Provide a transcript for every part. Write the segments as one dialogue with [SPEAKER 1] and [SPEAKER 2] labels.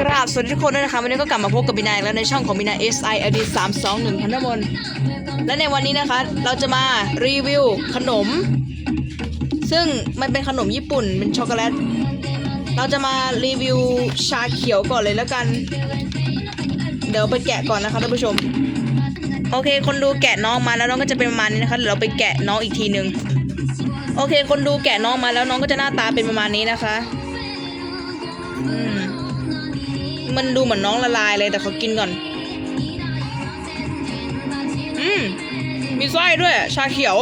[SPEAKER 1] กราบสวัสดีทุกคนด้วยนะคะวันนี้ก็กลับมาพบกับบินายแล้วในช่องของบินาย S I L D 3 2 1พันธมนและในวันนี้นะคะ เราจะมารีวิวขนม ซึ่งมันเป็นขนมญี่ปุ่นเป็นช็อกโกแลตเราจะมารีวิวชาเขียวก่อนเลยแล้วกัน เดี๋ยวไปแกะก่อนนะคะท่านผู้ชม โอเค คนดูแกะน้องมาแล้วน้องก็จะเป็นประมาณนี้นะคะเดี๋ยวเราไปแกะน้องอีกทีหนึ่งโอเค คนดูแกะน้องมาแล้วน้องก็จะหน้าตาเป็นประมาณนี้นะคะ อืม มันดูเหมือนน้องละลายเลยแต่เขากินก่อน อืม มีไส้ด้วย ชาเขียว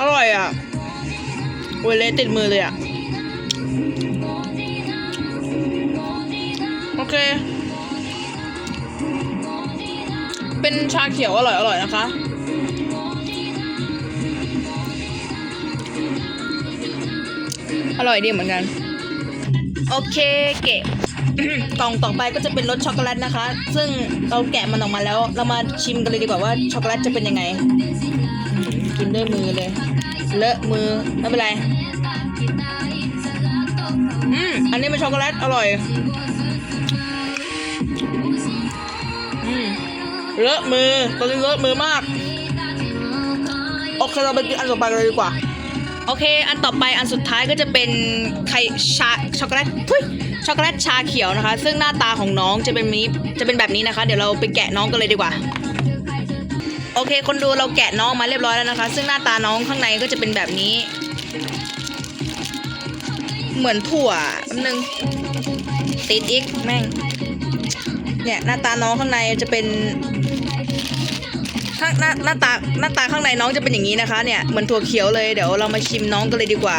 [SPEAKER 1] อร่อยอะโอ้ยเละติดมือเลยอะ โอเค เป็นชาเขียวอร่อยอร่อยนะคะอร่อยดีเหมือนกัน โอเคเก็บ กล่องต่อไปก็จะเป็นรสช็อกโกแลตนะคะ ซึ่งเราแกะมันออกมาแล้ว เรามาชิมกันเลยดีกว่าว่าช็อกโกแลตจะเป็นยังไง กินด้วยมือเลย เลอะมือไม่เป็นไร อืมอันนี้เป็นช็อกโกแลตอร่อย อืมเลอะมือตอนนี้เลอะมือมาก โอเคเราไปกินอันต่อไปกันเลยดีกว่า โอเค อันต่อไปอันสุดท้ายก็จะเป็นไข่ชาช็อกโกแลตทุยช็อกโกแลตชาเขียวนะคะ ซึ่งหน้าตาของน้องจะเป็นนี้จะเป็นแบบนี้นะคะ เดี๋ยวเราไปแกะน้องกันเลยดีกว่า โอเค คนดูเราแกะน้องมาเรียบร้อยแล้วนะคะ ซึ่งหน้าตาน้องข้างในก็จะเป็นแบบนี้ เหมือนถั่วนึงติดอีกแม่งเนี่ยหน้าตาน้องข้างในจะเป็นาหน้าหน้าตาหน้าตาข้างในน้องจะเป็นอย่างนี้นะคะ เนี่ยเหมือนถั่วเขียวเลยเดี๋ยวเรามาชิมน้องกันเลยดีกว่า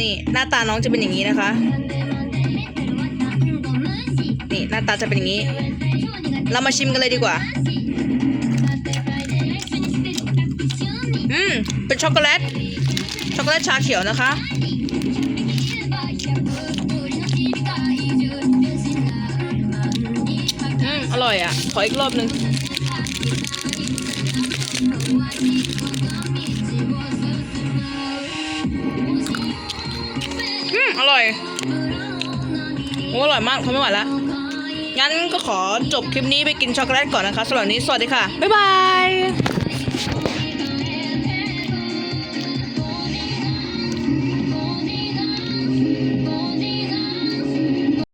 [SPEAKER 1] นี่หน้าตาน้องจะเป็นอย่างนี้นะคะ นี่หน้าตาจะเป็นอย่างนี้ เรามาชิมกันเลยดีกว่า อืมเป็นช็อกโกแลตช็อกโกแลตชาเขียวนะคะ อร่อยอะ ขออีกรอบนึง อืม อร่อยโอ้อร่อยมากทนไม่ไหวแล้ว งั้นก็ขอจบคลิปนี้ไปกินช็อกโกแลตก่อนนะคะสำหรับวันนี้ สวัสดีค่ะ บ๊ายบาย